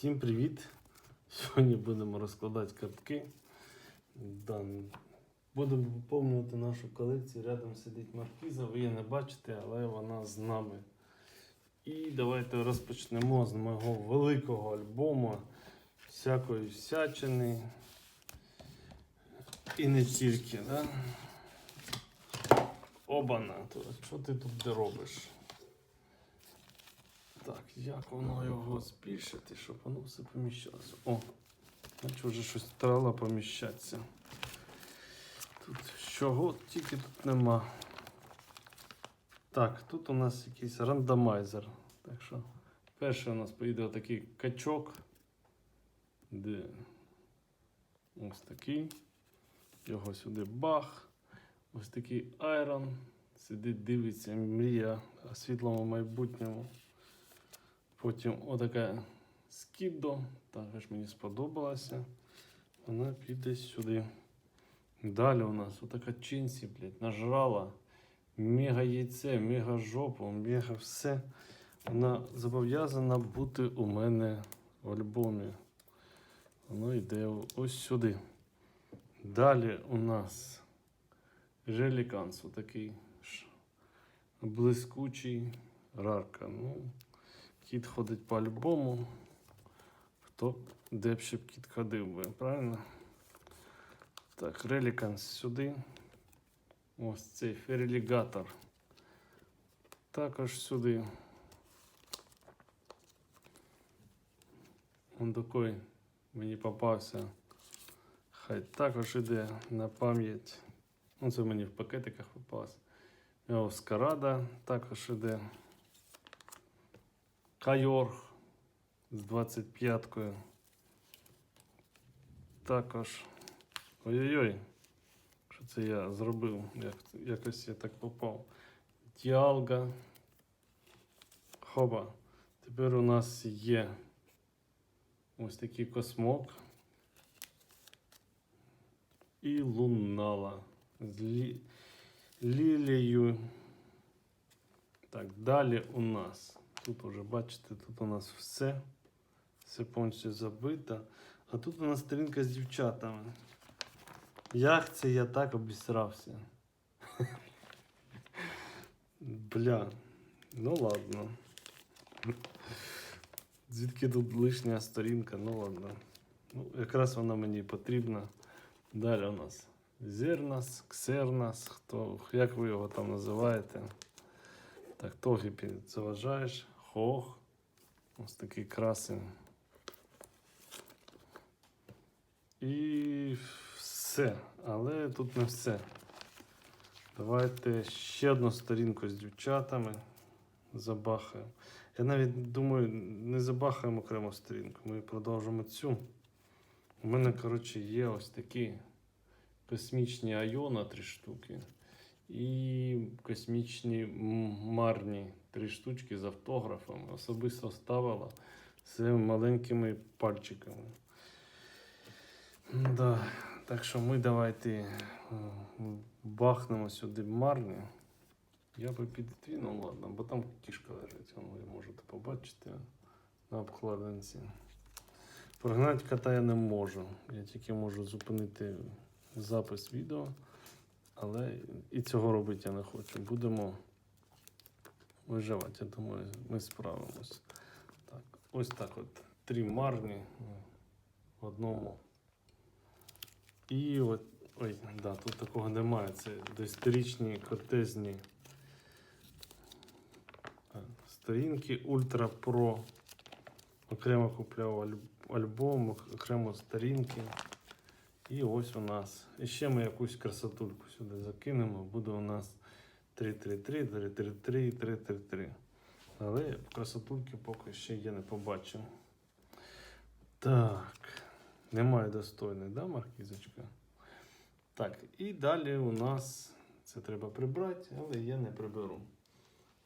Всім привіт! Сьогодні будемо розкладати картки. Будемо поповнювати нашу колекцію. Рядом сидить Маркіза, ви її не бачите, але вона з нами. І давайте розпочнемо з мого великого альбому всякої всячини. І не тільки, да? Обана, що ти тут робиш? Так, як воно його збільшити, щоб воно все поміщалося? О, наче вже щось стало поміщатися. Тут чого тільки тут нема. Так, тут у нас якийсь рандомайзер. Так що, перший у нас поїде отакий качок. Де ось такий. Його сюди бах. Ось такий айрон. Сидить, дивиться, мрія о світлому майбутньому. Потім отака скіддо, також мені сподобалася. Вона піде сюди. Далі у нас отака чинсі, блядь, нажрала. Мега яйце, мега жопу, мега все. Вона зобов'язана бути у мене в альбомі. Воно йде ось сюди. Далі у нас желіканс, отакий ш- блискучий рарка. Ну, Кіт ходить по альбому. Хто де б ще б кіт ходив би, правильно? Так, реліканс сюди. Ось цей ферелігатор. Також сюди. Он такий мені попався. Хай також іде на пам'ять. Ну, це мені в пакетиках попалось. Оскарада також іде. Кайорг з 25-кою. Також. Ой-ой-ой. Що це я зробив? Як, якось я так попав. Діалга. Хоба. Тепер у нас є ось такий космок. І лунала. З лі... лілією. Так, далі у нас. Тут уже бачите, тут у нас все. Все повністю забито. А тут у нас сторінка з дівчатами. Як це я так обісрався? Бля, ну ладно. Звідки тут лишня сторінка? Ну ладно. Ну, якраз вона мені потрібна. Далі у нас Зернас, Ксернас, хто, як ви його там називаєте? Так, Тогіпі заважаєш, хох. Ось такий красень. І все. Але тут не все. Давайте ще одну сторінку з дівчатами забахаємо. Я навіть думаю, не забахаємо окрему сторінку. Ми продовжимо цю. У мене, коротше, є ось такі космічні айона три штуки. І космічні марні три штучки з автографами. Особисто ставила своїми маленькими пальчиками. Да. Так що ми давайте е, бахнемо сюди марні. Я би піддвинув, ладно, бо там кішка лежить, ви можете побачити на обкладинці. Прогнати кота я не можу. Я тільки можу зупинити запис відео. Але і цього робити я не хочу. Будемо виживати. Я думаю, ми справимось. Так, ось так от. Три марні в одному. І от. Ой, да, тут такого немає. Це десятирічні кортезні е, сторінки Ультра Про. Окремо купляв альбом, окремо сторінки. І ось у нас. І ще ми якусь красотульку сюди закинемо. Буде у нас 333, 333 і 333. Але красотульки поки ще я не побачив. Так. Немає достойної, да, маркізочка? Так, і далі у нас це треба прибрати, але я не приберу.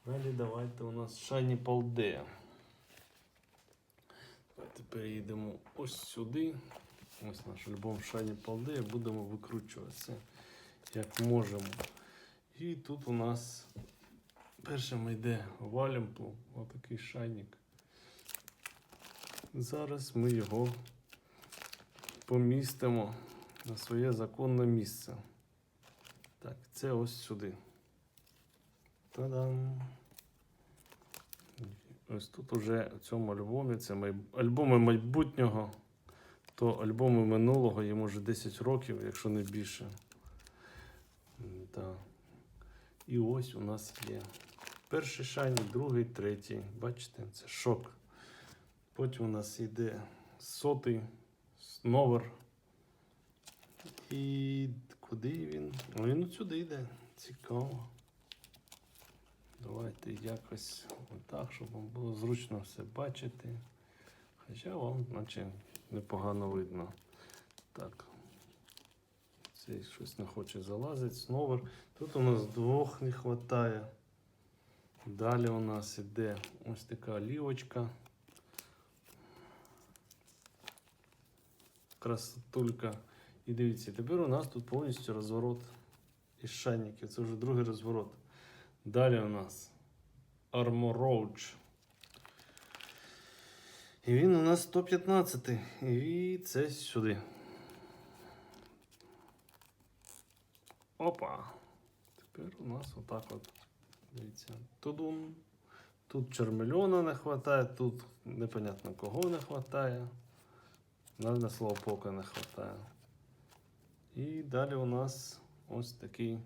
Далі давайте у нас Shiny Paldea. Давайте переїдемо ось сюди. Ось наш альбом Shiny Paldea. Будемо викручуватися як можемо. І тут у нас першим йде Валімпл, отакий шайник. Зараз ми його помістимо на своє законне місце. Так, це ось сюди. Та-дам! Ось тут уже в цьому альбомі це альбоми майбутнього, то альбоми минулого йому вже 10 років, якщо не більше. Да. І ось у нас є перший шайні, другий, третій. Бачите, це шок. Потім у нас йде сотий новер. І куди він? Ну, Він сюди йде. Цікаво. Давайте якось отак, щоб вам було зручно все бачити. Хоча вам, наче, непогано видно. Так. Цей щось не хоче залазити. Сновер. Тут у нас двох не вистачає. Далі у нас іде ось така олівочка. Красотулька. І дивіться, тепер у нас тут повністю розворот із шайників. Це вже другий розворот. Далі у нас Armor Roach. І він у нас 115. І це сюди. Опа. Тепер у нас отак от. Дивіться. Тудун. Тут чермельона не вистачає, тут непонятно кого не вистачає. Навіть слово пока не вистачає. І далі у нас ось такий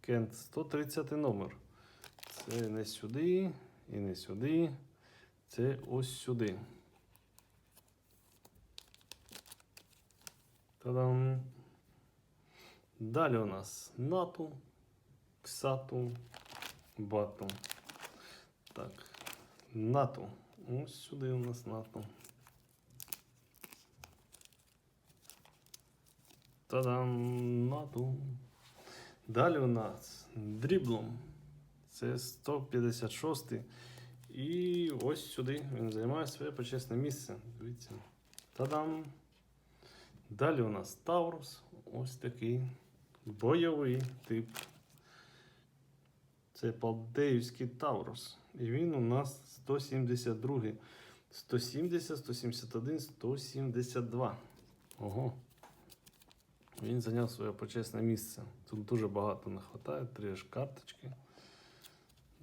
Кент 130 номер. Це не сюди і не сюди. Це ось сюди. Та-дам! Далі у нас нату, ксату, бату. Так, нату. Ось сюди у нас нату. Та-дам! Нату. Далі у нас дріблом. Це 156. І ось сюди він займає своє почесне місце. Дивіться. Та-дам! Далі у нас Таурус. Ось такий бойовий тип. Це Палдеївський Таурус. І він у нас 172. 170, 171, 172. Ого. Він зайняв своє почесне місце. Тут дуже багато не вистачає, три ж карточки.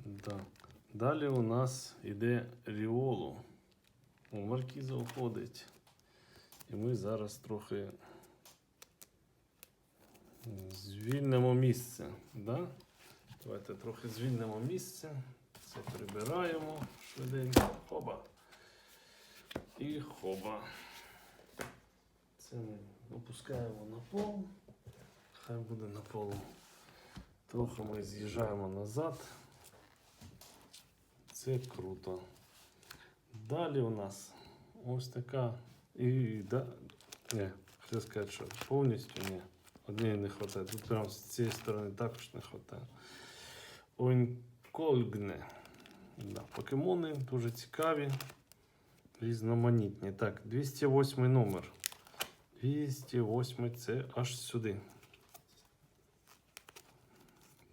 Да. Далі у нас йде Ріолу. У Маркіза уходить. І ми зараз трохи звільнимо місце. Да? Давайте трохи звільнимо місце. Це прибираємо швиденько. Хоба. І хоба. Це ми опускаємо на пол. Хай буде на полу. Трохи ми з'їжджаємо назад. Це круто. Далі у нас ось така. І да, ні, хотів сказати, що повністю ні. Однієї не вистачає. Тут прямо з цієї сторони також не вистачає. Ойнкольгне. Да, покемони дуже цікаві, різноманітні. Так, 208 номер. 208 це аж сюди.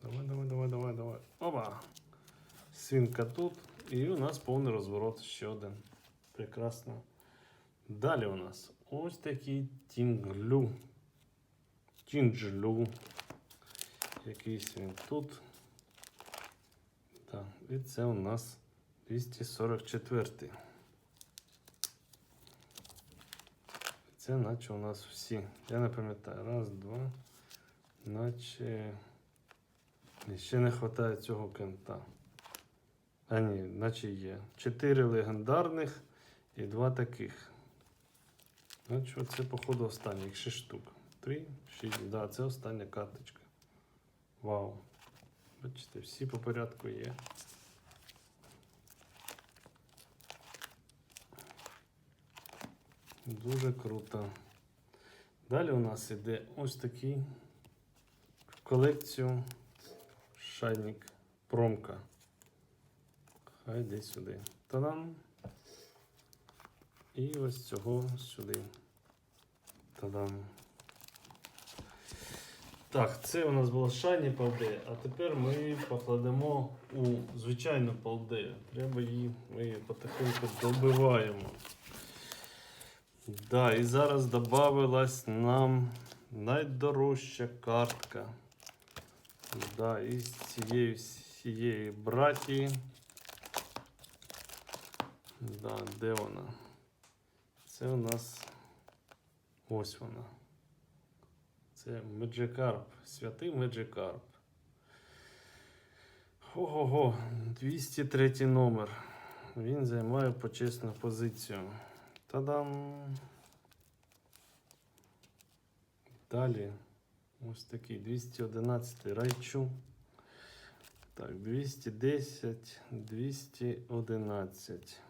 Давай, давай, давай, давай, давай. Опа! Свінка тут. І у нас повний розворот ще один. Прекрасно. Далі у нас ось такий тінглю. Тінджлю. Якийсь він тут. Так, і це у нас 244. Це наче у нас всі. Я не пам'ятаю. Раз, два. Наче. Ні, Ще не вистачає цього кента. А ні, наче є. Чотири легендарних і два таких. Значить, це, походу. Їх 6 штук. Три, шість. Да, це остання карточка. Вау. Бачите, всі по порядку є. Дуже круто. Далі у нас іде ось такий в колекцію шайник промка. Хай йде сюди. Та-дам! І ось цього сюди. Та-дам! Так, це у нас було шайні палдея, а тепер ми покладемо у звичайну палдею. Треба її, ми її потихеньку добиваємо. Да, і зараз додавилась нам найдорожча картка. Да, із цієї всієї братії. Да, де вона? Це у нас ось вона. Це Меджикарп, святий Меджикарп. Ого-го, 203 номер. Він займає почесну позицію. Та-дам! Далі ось такий 211 райчу. Так, 210, 211.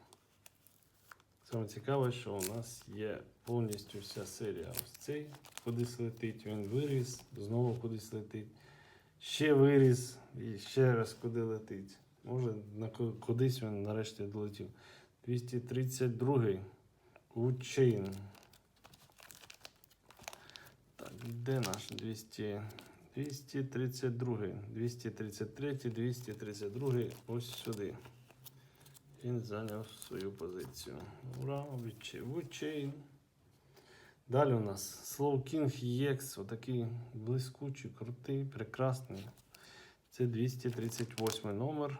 Саме цікаве, що у нас є повністю вся серія. Ось цей кудись летить, він виріс, знову кудись летить. Ще виріс і ще раз куди летить. Може, на кудись він нарешті долетів. 232 Учейн. Так, де наш 200? 232, 233, 232, ось сюди. Він зайняв свою позицію. Ура, Вучейн. Далі у нас Slow King EX, отакий блискучий, крутий, прекрасний. Це 238 номер.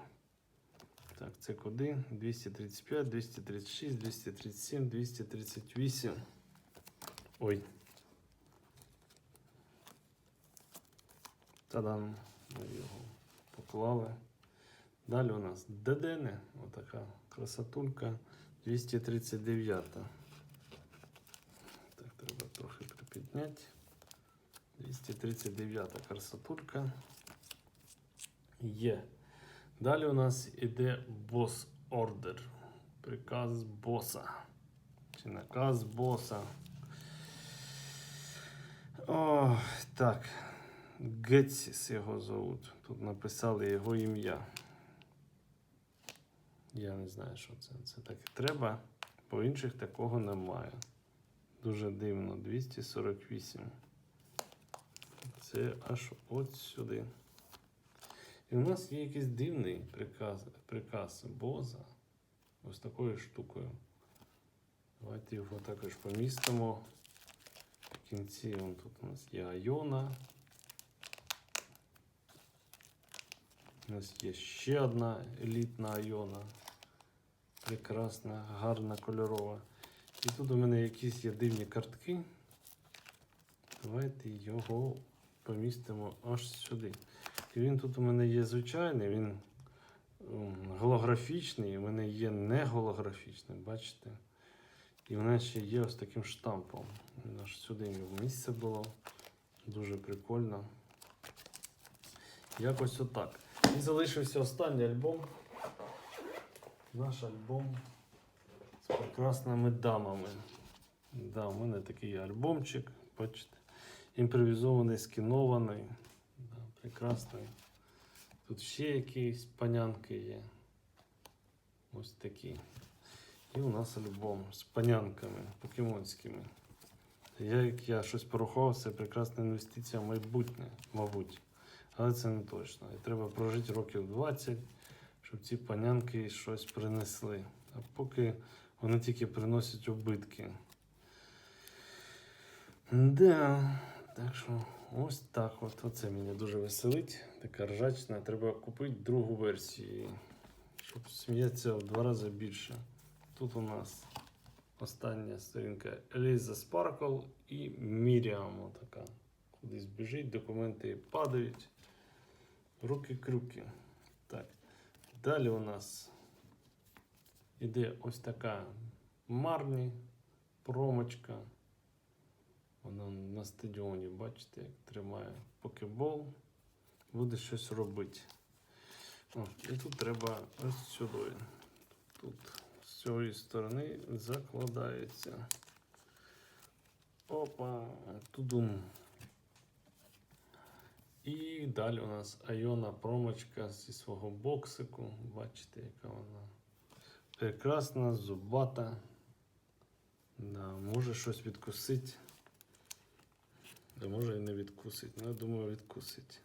Так, це куди? 235, 236, 237, 238. Ой. Та-дам. Ми його поклали. Далі у нас ДДН, отака красотулька 239. Так, треба трохи припідняти. 239 красотулька. Є. Далі у нас іде бос ордер. Приказ боса. Чи наказ боса. О, так. Гетсіс його зовут. Тут написали його ім'я. Я не знаю, що це. Це так і треба. По інших такого немає. Дуже дивно. 248. Це аж от сюди. І у нас є якийсь дивний приказ, приказ Боза. Ось такою штукою. Давайте його також помістимо. В кінці вон тут у нас є Айона. У нас є ще одна елітна Айона. Прекрасна, гарна, кольорова. І тут у мене якісь є дивні картки. Давайте його помістимо аж сюди. І він тут у мене є звичайний, він голографічний, у мене є не голографічний, бачите? І в мене ще є ось таким штампом. Аж сюди його місце було. Дуже прикольно. Якось отак. І залишився останній альбом. Наш альбом з прекрасними дамами. Да, у мене такий альбомчик, бачите, імпровізований, скінований. Да, прекрасний. Тут ще якісь панянки є. Ось такі. І у нас альбом з панянками покемонськими. Я, як я щось порахував, це прекрасна інвестиція в майбутнє, мабуть. Але це не точно. І треба прожити років 20, щоб ці панянки щось принесли. А поки вони тільки приносять убитки. Да, так що ось так от. Оце мене дуже веселить. Така ржачна. Треба купити другу версію, щоб сміятися в два рази більше. Тут у нас остання сторінка Еліза Спаркл і Міріам. Така. Кудись біжить, документи падають. Руки-крюки. Так. Далі у нас іде ось така Марні, промочка. Вона на стадіоні, бачите, як тримає покебол. Буде щось робити. О, і тут треба ось сюди. Тут з цієї сторони закладається. Опа, тудум. І далі у нас Айона промочка зі свого боксику. Бачите, яка вона прекрасна, зубата. Да, може щось відкусити. Да може і не відкусить. Ну, я думаю, відкусить.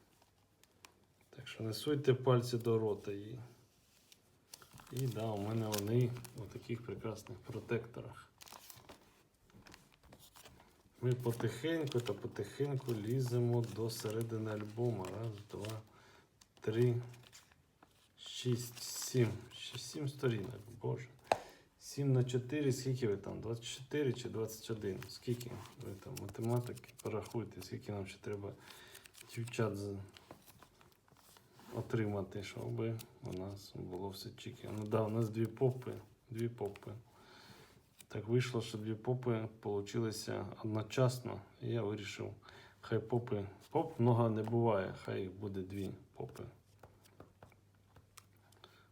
Так що не суйте пальці до рота їй. І да, у мене вони у таких прекрасних протекторах. Ми потихеньку та потихеньку ліземо до середини альбома. Раз, два, три, шість, сім. Ще сім сторінок, боже. 7 на 4, скільки ви там? 24 чи 21? Скільки ви там математики? Порахуйте, скільки нам ще треба дівчат отримати, щоб у нас було все чіки. Ну да, у нас дві попи. Дві попи. Так вийшло, що дві попи получилися одночасно. І я вирішив, хай попи. Поп много не буває, хай їх буде дві попи.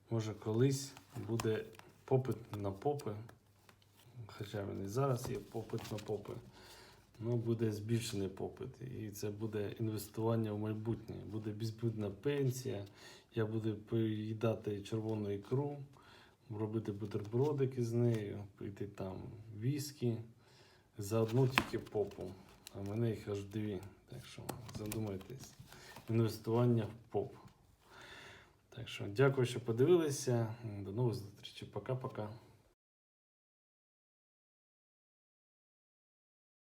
Може колись буде попит на попи. Хоча він і зараз є попит на попи. Ну, буде збільшений попит. І це буде інвестування в майбутнє. Буде безбідна пенсія. Я буду поїдати червону ікру, робити бутербродики з нею, пити там віскі за одну тільки попу. А в мене їх аж дві. Так що задумайтесь. Інвестування в поп. Так що дякую, що подивилися. До нових зустрічей. Пока-пока.